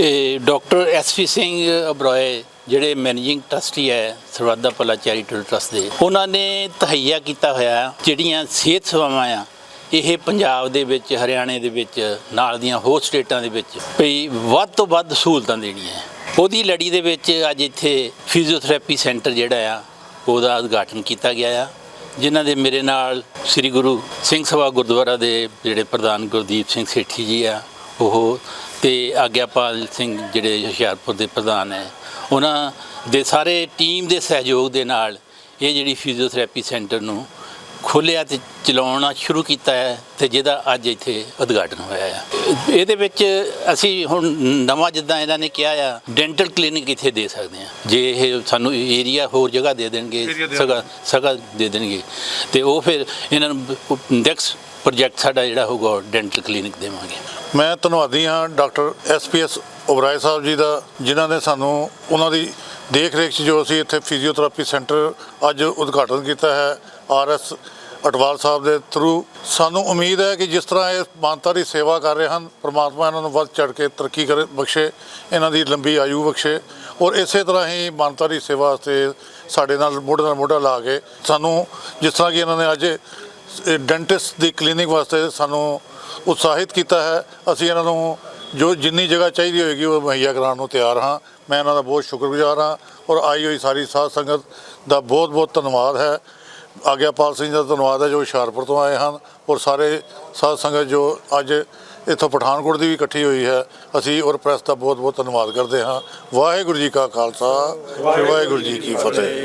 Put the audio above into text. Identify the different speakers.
Speaker 1: ਇਹ doctor SP Singh ਅਬਰੋਏ, ਜਿਹੜੇ managing trustee ਹੈ, ਸਰਵਾਦਾ ਭਲਾ ਚੈਰੀਟੇਬਲ ਟਰਸਟ ਦੇ, ਉਹਨਾਂ ਨੇ ਤਹਈਆ ਕੀਤਾ ਹੋਇਆ ਜਿਹੜੀਆਂ ਸਿਹਤ ਸੇਵਾਵਾਂ ਆ, ਇਹ ਪੰਜਾਬ ਦੇ ਵਿੱਚ, ਹਰਿਆਣੇ ਦੇ ਵਿੱਚ, ਨਾਲ ਦੀਆਂ ਹੋਰ ਸਟੇਟਾਂ ਦੇ ਵਿੱਚ ਵੀ ਵੱਧ ਤੋਂ ਵੱਧ ਸਹੂਲਤਾਂ ਦੇਣੀਆਂ ਉਹਦੀ ਲੜੀ ਦੇ ਵਿੱਚ ਅੱਜ ਇੱਥੇ ਫਿਜ਼ੀਓਥੈਰੇਪੀ ਸੈਂਟਰ ਜਿਹੜਾ ਆ, ਉਹਦਾ ਉਦਘਾਟਨ ਕੀਤਾ ਗਿਆ ਆ, ਜਿਨ੍ਹਾਂ ਦੇ ਮੇਰੇ ਨਾਲ ਸ੍ਰੀ ਗੁਰੂ ਸਿੰਘ ਸਭਾ ਗੁਰਦੁਆਰਾ ਦੇ ਜਿਹੜੇ ਪ੍ਰਧਾਨ ਗੁਰਦੀਪ ਸਿੰਘ ਸੇਠੀ ਜੀ ਆ ਉਹ ਤੇ ਆਗਿਆਪਾਲ ਸਿੰਘ ਜਿਹੜੇ ਹੁਸ਼ਿਆਰਪੁਰ ਦੇ ਪ੍ਰਧਾਨ ਹੈ ਉਹਨਾਂ ਦੇ ਸਾਰੇ ਟੀਮ ਦੇ ਸਹਿਯੋਗ ਦੇ ਨਾਲ ਇਹ ਜਿਹੜੀ ਫਿਜ਼ੀਓਥੈਰੇਪੀ ਸੈਂਟਰ ਨੂੰ ਖੋਲ੍ਹਿਆ ਤੇ ਚਲਾਉਣਾ ਸ਼ੁਰੂ ਕੀਤਾ ਹੈ ਤੇ ਜਿਹਦਾ ਅੱਜ ਇੱਥੇ ਉਦਘਾਟਨ ਹੋਇਆ ਹੈ। ਇਹਦੇ ਵਿੱਚ ਅਸੀਂ ਹੁਣ ਨਵਾਂ ਜਿੱਦਾਂ ਇਹਨਾਂ ਨੇ ਕਿਹਾ ਆ ਡੈਂਟਲ ਕਲੀਨਿਕ ਇੱਥੇ ਦੇ ਸਕਦੇ ਆ ਜੇ ਇਹ ਸਾਨੂੰ ਏਰੀਆ ਹੋਰ ਜਗ੍ਹਾ ਦੇ ਦੇਣਗੇ ਸਗਾ ਸਗਾ ਦੇ ਦੇਣਗੇ। ਤੇ ਉਹ ਫਿਰ ਇਹਨਾਂ ਨੂੰ ਨੈਕਸਟ ਪ੍ਰੋਜੈਕਟ ਸਾਡਾ ਜਿਹੜਾ ਹੋਊਗਾ ਡੈਂਟਲ ਕਲੀਨਿਕ ਦੇਵਾਂਗੇ।
Speaker 2: ਮੈਂ ਧੰਨਵਾਦੀ ਹਾਂ ਡਾਕਟਰ ਐਸਪੀਐਸ ਓਬਰਾਏ ਸਾਹਿਬ ਜੀ ਦਾ, ਜਿਨ੍ਹਾਂ ਨੇ ਸਾਨੂੰ ਉਹਨਾਂ ਦੀ ਦੇਖ ਰੇਖ 'ਚ ਜੋ ਅਸੀਂ ਇੱਥੇ ਫਿਜ਼ੀਓਥੈਰੇਪੀ ਸੈਂਟਰ ਅੱਜ ਉਦਘਾਟਨ ਕੀਤਾ ਹੈ ਆਰਐਸ ਅਟਵਾਲ ਸਾਹਿਬ ਦੇ ਥਰੂ ਸਾਨੂੰ ਉਮੀਦ ਹੈ ਕਿ ਜਿਸ ਤਰ੍ਹਾਂ ਇਹ ਮਾਨਤਾ ਦੀ ਸੇਵਾ ਕਰ ਰਹੇ ਹਨ, ਪ੍ਰਮਾਤਮਾ ਇਹਨਾਂ ਨੂੰ ਵੱਧ ਚੜ ਕੇ ਤਰੱਕੀ ਕਰੇ, ਬਖਸ਼ੇ, ਇਹਨਾਂ ਦੀ ਲੰਬੀ ਆਯੂ ਬਖਸ਼ੇ ਔਰ ਇਸੇ ਤਰ੍ਹਾਂ ਹੀ ਮਾਨਤਾਰੀ ਸੇਵਾ ਵਾਸਤੇ ਸਾਡੇ ਨਾਲ ਮੋਢੇ ਨਾਲ ਮੋਢਾ ਲਾ ਕੇ ਸਾਨੂੰ ਜਿਸ ਤਰ੍ਹਾਂ ਕਿ ਇਹਨਾਂ ਨੇ ਅੱਜ ਡੈਂਟਿਸਟ ਦੀ ਕਲੀਨਿਕ ਵਾਸਤੇ ਸਾਨੂੰ ਉਤਸ਼ਾਹਿਤ ਕੀਤਾ ਹੈ। ਅਸੀਂ ਇਹਨਾਂ ਨੂੰ ਜੋ ਜਿੰਨੀ ਜਗ੍ਹਾ ਚਾਹੀਦੀ ਹੋਏਗੀ ਉਹ ਮੁਹੱਈਆ ਕਰਾਉਣ ਨੂੰ ਤਿਆਰ ਹਾਂ। ਮੈਂ ਇਹਨਾਂ ਦਾ ਬਹੁਤ ਸ਼ੁਕਰਗੁਜ਼ਾਰ ਹਾਂ ਔਰ ਆਈ ਹੋਈ ਸਾਰੀ ਸਾਧ ਸੰਗਤ ਦਾ ਬਹੁਤ ਬਹੁਤ ਧੰਨਵਾਦ ਹੈ। ਆਗਿਆਪਾਲ ਸਿੰਘ ਦਾ ਧੰਨਵਾਦ ਹੈ ਜੋ ਹੁਸ਼ਿਆਰਪੁਰ ਤੋਂ ਆਏ ਹਨ ਔਰ ਸਾਰੇ ਸਾਧ ਸੰਗਤ ਜੋ ਅੱਜ ਇੱਥੋਂ ਪਠਾਨਕੋਟ ਦੀ ਵੀ ਇਕੱਠੀ ਹੋਈ ਹੈ। ਅਸੀਂ ਔਰ ਪ੍ਰੈਸ ਦਾ ਬਹੁਤ ਬਹੁਤ ਧੰਨਵਾਦ ਕਰਦੇ ਹਾਂ। ਵਾਹਿਗੁਰੂ ਜੀ ਕਾ ਖਾਲਸਾ, ਵਾਹਿਗੁਰੂ ਜੀ ਕੀ ਫਤਿਹ।